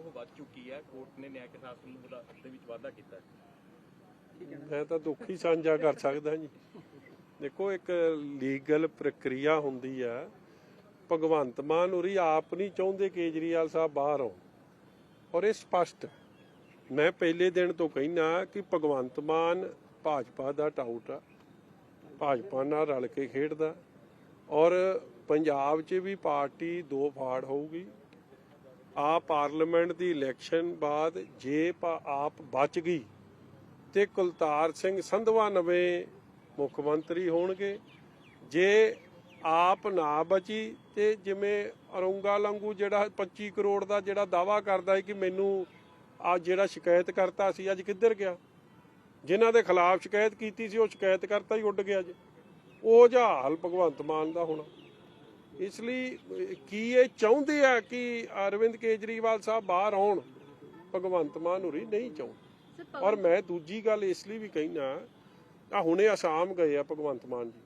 ਉਹ ਵੱਧ ਚੁੱਕੀ ਹੈ, ਕੋਰਟ ਨੇ ਨਿਆਂ ਸ਼ਾਸਨ ਨੂੰ ਉਹਦਾ ਦੇ ਵਿੱਚ ਵਾਧਾ ਕੀਤਾ ਹੈ। ਮੈਂ ਤਾਂ ਦੁੱਖ ਹੀ ਸਾਂਝਾ ਕਰ ਸਕਦਾ ਜੀ। ਦੇਖੋ, ਇੱਕ ਲੀਗਲ ਪ੍ਰਕਿਰਿਆ ਹੁੰਦੀ ਆ। ਭਗਵੰਤ ਮਾਨ ਉਰੀ ਆਪ ਨਹੀਂ ਚਾਹੁੰਦੇ ਕੇਜਰੀਵਾਲ ਸਾਹਿਬ ਬਾਹਰ ਆਉਣ। ਔਰ ਇਹ ਸਪਸ਼ਟ ਮੈਂ ਪਹਿਲੇ ਦਿਨ ਤੋਂ ਕਹਿਣਾ ਕਿ ਭਗਵੰਤ ਮਾਨ ਭਾਜਪਾ ਦਾ ਟਾਊਟ ਆ। ਭਾਜਪਾ ਨਾਲ ਰਲ ਕੇ ਖੇਡਦਾ। ਔਰ ਪੰਜਾਬ 'ਚ ਵੀ ਪਾਰਟੀ ਦੋ ਫਾੜ ਹੋਊਗੀ। ਆ ਪਾਰਲੀਮੈਂਟ ਦੀ ਇਲੈਕਸ਼ਨ ਬਾਅਦ ਜੇ ਪਾ- ਆਪ ਬਚ ਗਈ ਤੇ ਕੁਲਤਾਰ ਸਿੰਘ ਸੰਧਵਾ ਨਵੇਂ ਮੁੱਖ ਮੰਤਰੀ ਹੋਣਗੇ। ਜੇ ਆਪ ਨਾ ਬਚੀ ਤੇ ਜਿਵੇਂ ਅਰੁੰਗਾ ਲੰਗੂ ਜਿਹੜਾ 25 ਕਰੋੜ ਦਾ ਜਿਹੜਾ ਦਾਵਾ ਕਰਦਾ ਹੈ ਕਿ ਮੈਨੂੰ ਆ ਜਿਹੜਾ ਸ਼ਿਕਾਇਤ ਕਰਤਾ ਸੀ, ਅੱਜ ਕਿੱਧਰ ਗਿਆ? ਜਿਨ੍ਹਾਂ ਦੇ ਖਿਲਾਫ ਸ਼ਿਕਾਇਤ ਕੀਤੀ ਸੀ, ਉਹ ਸ਼ਿਕਾਇਤ ਕਰਤਾ ਹੀ ਉੱਡ ਗਿਆ ਜੀ। ਉਹ ਜਿਹਾ ਭਗਵੰਤ ਮਾਨ ਦਾ ਹੋਣਾ। ਇਸ ਲਈ ਕੀ ਇਹ ਚਾਹੁੰਦੇ ਆ ਕਿ ਅਰਵਿੰਦ ਕੇਜਰੀਵਾਲ ਸਾਹਿਬ ਬਾਹਰ ਆਉਣ? ਭਗਵੰਤ ਮਾਨ ਹੋਰੀ ਨਹੀਂ ਚਾਹੁੰਦੇ ਔਰ ਮੈਂ ਦੂਜੀ ਗੱਲ ਇਸ ਲਈ ਵੀ ਕਹਿਣਾ ਆ ਹੁਣੇ ਅਸਾਮ ਗਏ ਆ ਭਗਵੰਤ ਮਾਨ ਜੀ।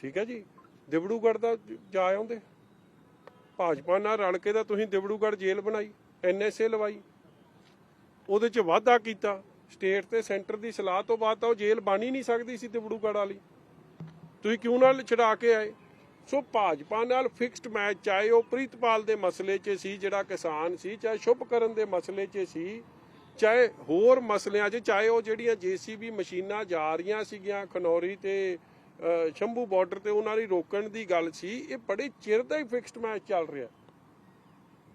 ਠੀਕ ਹੈ ਜੀ? ਦਿਬੜੂਗੜ੍ਹ ਦਾ ਜ- ਆਉਂਦੇ। ਭਾਜਪਾ ਨਾਲ ਰਲ ਕੇ ਤਾਂ ਤੁਸੀਂ ਦਿਬੜੂਗੜ੍ਹ ਜੇਲ੍ਹ ਬਣਾਈ ਐਨਐਸਏ ਲਵਾਈ। ਉਹਦੇ ਚ ਵਾਧਾ ਕੀਤਾ। ਸਟੇਟ ਤੇ ਸੈਂਟਰ ਦੀ ਸਲਾਹ ਤੋਂ ਬਾਅਦ ਤਾਂ ਉਹ ਜੇਲ੍ਹ ਬਣ ਹੀ ਨਹੀਂ ਸਕਦੀ ਸੀ ਦਿਬੜੂਗੜ੍ਹ ਵਾਲੀ। ਤੁਸੀਂ ਕਿਉਂ ਨਾਲ ਛਡਾ ਕੇ ਆਏ? ਸੋ ਭਾਜਪਾ ਨਾਲ ਫਿਕਸਡ ਮੈਚ ਚਾਹੇ ਉਹ ਪ੍ਰੀਤਪਾਲ ਦੇ ਮਸਲੇ 'ਚ ਸੀ ਜਿਹੜਾ ਕਿਸਾਨ ਸੀ ਚਾਹੇ ਸ਼ੁਭਕਰਨ ਦੇ ਮਸਲੇ 'ਚ ਸੀ ਚਾਹੇ ਹੋਰ ਮਸਲਿਆਂ 'ਚ ਚਾਹੇ ਉਹ ਜਿਹੜੀਆਂ ਜੀਸੀਬੀ ਮਸ਼ੀਨਾਂ ਜਾ ਰਹੀਆਂ ਸੀਗੀਆਂ ਖਨੌਰੀ ਤੇ ਸ਼ੰਭੂ ਬਾਰਡਰ ਤੇ ਉਹਨਾਂ ਦੀ ਰੋਕਣ ਦੀ ਗੱਲ ਸੀ ਇਹ ਬੜੇ ਚਿਰ ਦਾ ਹੀ ਫਿਕਸਡ ਮੈਚ ਚੱਲ ਰਿਹਾ।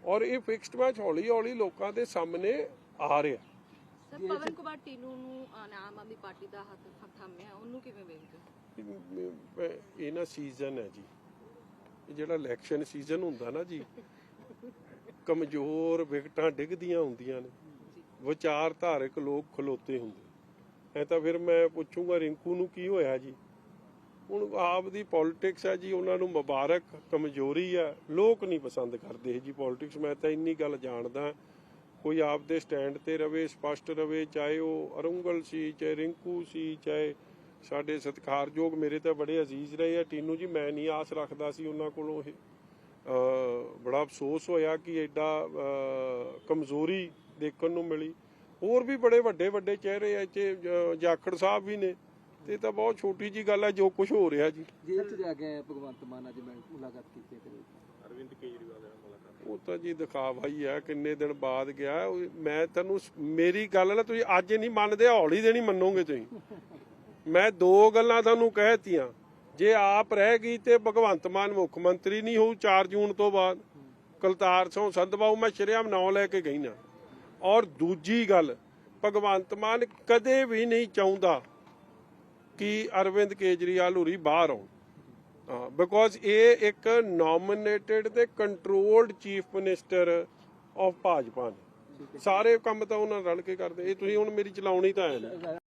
ਔਰ ਇਹ ਫਿਕਸਡ ਮੈਚ ਹੌਲੀ ਹੌਲੀ ਲੋਕਾਂ ਦੇ ਸਾਹਮਣੇ ਆ ਰਿਹਾ। ਸਰ ਪਵਨ ਕੁਮਾਰ ਟੀਨੂ ਨੂੰ ਆਮ ਆਦਮੀ ਪਾਰਟੀ ਦਾ ਹੱਥ ਥੰਮਿਆ ਉਹਨੂੰ ਕਿਵੇਂ ਵੇਖਦੇ ਹੋ? ਇਹ- ਇਹ ਨਾ ਸੀਜ਼ਨ ਹੈ ਜੀ। ਇਹ ਜਿਹੜਾ ਇਲੈਕਸ਼ਨ ਸੀਜ਼ਨ ਹੁੰਦਾ ਨਾ ਜੀ, ਕਮਜ਼ੋਰ ਵਿਕਟਾਂ ਡਿੱਗਦੀਆਂ ਹੁੰਦੀਆਂ ਨੇ। ਵਿਚਾਰਧਾਰਕ ਲੋਕ ਖਲੋਤੇ ਹੁੰਦੇ। ਐ ਤਾਂ ਫਿਰ ਮੈਂ ਪੁੱਛੂੰਗਾ, ਰਿੰਕੂ ਨੂੰ ਕੀ ਹੋਇਆ ਜੀ? ਹੁਣ ਆਪ ਦੀ ਪੋਲਿਟਿਕਸ ਹੈ ਜੀ, ਉਹਨਾਂ ਨੂੰ ਮੁਬਾਰਕ, ਕਮਜ਼ੋਰੀ ਆ। ਲੋਕ ਨਹੀਂ ਪਸੰਦ ਕਰਦੇ ਜੀ ਪੋਲਿਟਿਕਸ ਮੈਂ ਤਾਂ ਇੰਨੀ ਗੱਲ ਜਾਣਦਾ। ਕੋਈ ਆਪ ਦੇ ਸਟੈਂਡ ਤੇ ਰਵੇ, ਸਪਸ਼ਟ ਰਵੇ, ਚਾਹੇ ਉਹ ਅਰੁੰਗਲ ਸੀ, ਚਾਹੇ ਰਿੰਕੂ ਸੀ, ਚਾਹੇ ਸਾਡੇ ਸਤਿਕਾਰਯੋਗ ਮੇਰੇ ਤਾਂ ਬੜੇ ਅਜ਼ੀਜ਼ ਰਹੇ ਆ। ਟੀਨੂ ਜੀ ਮੈਂ ਨਹੀਂ ਆਸ ਰੱਖਦਾ ਸੀ ਉਹਨਾਂ ਕੋਲੋਂ ਇਹ ਅ, ਬੜਾ ਅਫਸੋਸ ਹੋਇਆ ਕਿ ਐਡਾ ਅ, ਕਮਜ਼ੋਰੀ ਦੇਖਣ ਨੂੰ ਮਿਲੀ। ਹੋਰ ਵੀ ਬੜੇ ਵੱਡੇ ਵੱਡੇ ਚਿਹਰੇ ਐ ਚ ਜਾਖੜ ਸਾਹਿਬ ਵੀ ਨੇ। ਤੇ ਇਹ ਤਾਂ ਬਹੁਤ ਛੋਟੀ ਜੀ ਗੱਲ ਹੈ ਜੋ ਕੁਝ ਹੋ ਰਿਹਾ ਜੀ। ਜੇਲ੍ਹ ਚ ਜਾ ਕੇ ਆਏ ਭਗਵੰਤ ਮਾਨ ਅੱਜ ਮੈਂ ਮੁਲਾਕਾਤ ਕੀਤੀ ਹੈ ਕਦੇ ਅਰਵਿੰਦ ਕੇਜਰੀਵਾਲ ਨਾਲ ਮੁਲਾਕਾਤ ਉਹ ਤਾਂ ਜੀ ਦਿਖਾਵਾ ਹੀ ਆ ਕਿੰਨੇ ਦਿਨ ਬਾਅਦ ਗਿਆ। ਮੈਂ ਤੈਨੂੰ ਮੇਰੀ ਗੱਲ ਨਾ ਤੁਸੀਂ ਅੱਜ ਨਹੀਂ ਮੰਨਦੇ ਹੌਲੀ ਦੇ ਨਹੀਂ ਮੰਨੋਗੇ ਤੁਸੀਂ। ਮੈਂ ਦੋ ਗੱਲਾਂ ਤੁਹਾਨੂੰ ਕਹਿਤੀਆਂ ਜੇ ਆਪ ਰਹਿ ਗਈ ਤੇ ਭਗਵੰਤ ਮਾਨ ਮੁੱਖ ਮੰਤਰੀ ਨਹੀਂ ਹੋਊ 4 ਜੂਨ ਤੋਂ ਬਾਅਦ। ਕੁਲਤਾਰ ਸਿੰਘ ਸੰਧਵਾਉ ਮੈਂ ਸ਼ਰਿਆਮ ਨਾਂ ਲੈ ਕੇ ਗਈ ਨਾ ਔਰ ਦੂਜੀ ਗੱਲ, ਭਗਵੰਤ ਮਾਨ ਕਦੇ ਵੀ ਨਹੀਂ ਚਾਹੁੰਦਾ ਕਿ ਅਰਵਿੰਦ ਕੇਜਰੀਵਾਲ ਹੋਰੀ ਬਾਹਰ ਆਉਣ। ਬਿਕੋਜ਼ ਇਹ ਇੱਕ ਨੋਮੀਨੇਟਿਡ ਤੇ controlled chief minister of Bhajpa ਨੇ। ਸਾਰੇ ਕੰਮ ਤਾਂ ਉਹਨਾਂ ਰਲ ਕੇ ਕਰਦੇ। ਇਹ ਤੁਸੀਂ ਹੁਣ ਮੇਰੀ ਚਲਾਉਣੀ ਤਾਂ ਹੈ ਨਾ।